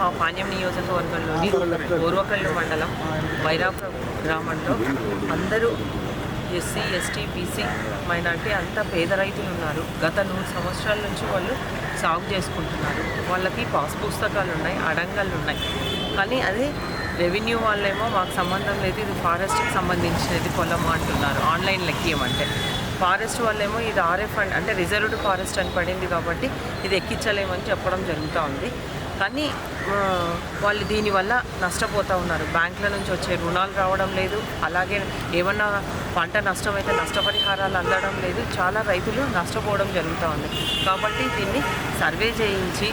మా పాణ్యం నియోజకవర్గంలోని పూర్వకల్లు మండలం వైరాపురం గ్రామంలో అందరూ ఎస్సీ ఎస్టీ బీసీ మైనార్టీ అంతా పేద రైతులు ఉన్నారు. గత నూరు సంవత్సరాల నుంచి వాళ్ళు సాగు చేసుకుంటున్నారు. వాళ్ళకి పాస్ పుస్తకాలు ఉన్నాయి అడంగాలు ఉన్నాయి కానీ అది రెవెన్యూ వాళ్ళేమో మాకు సంబంధం లేదు ఇది ఫారెస్ట్కి సంబంధించినది పొలం అంటున్నారు ఆన్లైన్ లెక్కియమంటే ఫారెస్ట్ వాళ్ళేమో ఇది ఆర్ఎఫ్ అంటే రిజర్వ్డ్ ఫారెస్ట్ అని పడింది కాబట్టి ఇది ఎక్కించలేమని చెప్పడం జరుగుతూ ఉంది. కానీ వాళ్ళు దీనివల్ల నష్టపోతూ ఉన్నారు. బ్యాంకుల నుంచి వచ్చే రుణాలు రావడం లేదు. అలాగే ఏమన్నా పంట నష్టమైతే నష్టపరిహారాలు అందడం లేదు. చాలా రైతులు నష్టపోవడం జరుగుతూ ఉంది. కాబట్టి దీన్ని సర్వే చేయించి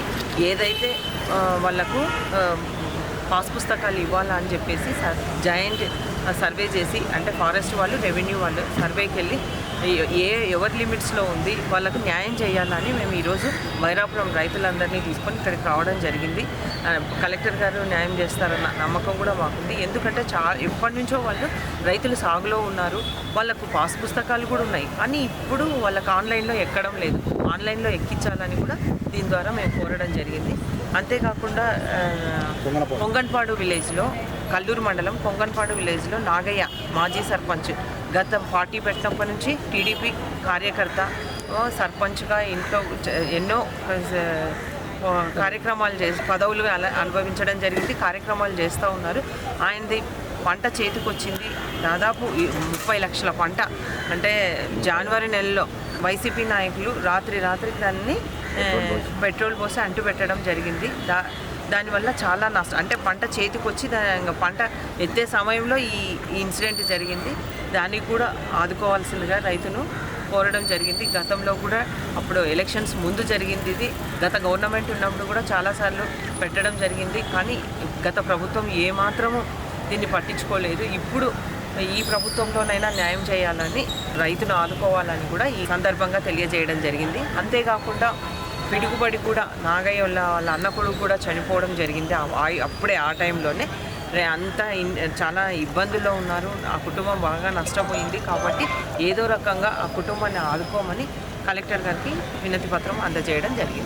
ఏదైతే వాళ్ళకు పాస్ పుస్తకాలు ఇవ్వాలా అని చెప్పేసి సర్- జాయింట్ సర్వే చేసి అంటే ఫారెస్ట్ వాళ్ళు రెవెన్యూ వాళ్ళు సర్వేకి వెళ్ళి ఏ- ఎవరి లిమిట్స్లో ఉంది వాళ్ళకు న్యాయం చేయాలని మేము ఈరోజు వైరాపురం రైతులందరినీ తీసుకొని ఇక్కడికి రావడం జరిగింది. కలెక్టర్ గారు న్యాయం చేస్తారన్న నమ్మకం కూడా మాకుంది. ఎందుకంటే చా ఎప్పటి నుంచో వాళ్ళు రైతులు సాగులో ఉన్నారు. వాళ్ళకు పాస్ పుస్తకాలు కూడా ఉన్నాయి. కానీ ఇప్పుడు వాళ్ళకు ఆన్లైన్లో ఎక్కడం లేదు. ఆన్లైన్లో ఎక్కించాలని కూడా దీని ద్వారా మేము కోరడం జరిగింది. అంతేకాకుండా ఆ, పొంగన్పాడు విలేజ్లో కల్లూరు మండలం పొంగన్పాడు విలేజ్లో నాగయ్య మాజీ సర్పంచ్ గత పార్టీ పెట్టినప్పటి నుంచి టీడీపీ కార్యకర్త సర్పంచ్గా ఇంట్లో ఎన్నో కార్యక్రమాలు చేసి పదవులు అల- అనుభవించడం జరిగింది కార్యక్రమాలు చేస్తూ ఉన్నారు. ఆయనది పంట చేతికొచ్చింది దాదాపు ముప్పై లక్షల పంట. అంటే జనవరి నెలలో వైసీపీ నాయకులు రాత్రి రాత్రి దాన్ని పెట్రోల్ పోసి. అంటు పెట్టడం జరిగింది. దా దానివల్ల చాలా నష్టం అంటే పంట చేతికొచ్చి దా ఇంకా పంట ఎత్తే సమయంలో ఈ ఈ ఇన్సిడెంట్ జరిగింది. దానికి కూడా ఆదుకోవాల్సిందిగా రైతును కోరడం జరిగింది. గతంలో కూడా అప్పుడు ఎలక్షన్స్ ముందు జరిగింది ఇది. గత గవర్నమెంట్ ఉన్నప్పుడు కూడా చాలాసార్లు పెట్టడం జరిగింది. కానీ గత ప్రభుత్వం ఏమాత్రము దీన్ని పట్టించుకోలేదు. ఇప్పుడు ఈ ప్రభుత్వంలోనైనా న్యాయం చేయాలని రైతును ఆదుకోవాలని కూడా ఈ సందర్భంగా తెలియజేయడం జరిగింది. అంతేకాకుండా పిడుగుబడి కూడా నాగయ్య వాళ్ళ వాళ్ళ అన్న కొడుకు కూడా చనిపోవడం జరిగింది. అప్పుడే ఆ టైంలోనే. రే- అంతా చాలా ఇబ్బందుల్లో ఉన్నారు. ఆ కుటుంబం బాగా నష్టపోయింది కాబట్టి ఏదో రకంగా ఆ కుటుంబాన్ని ఆదుకోమని కలెక్టర్ గారికి వినతి పత్రం అందజేయడం జరిగింది.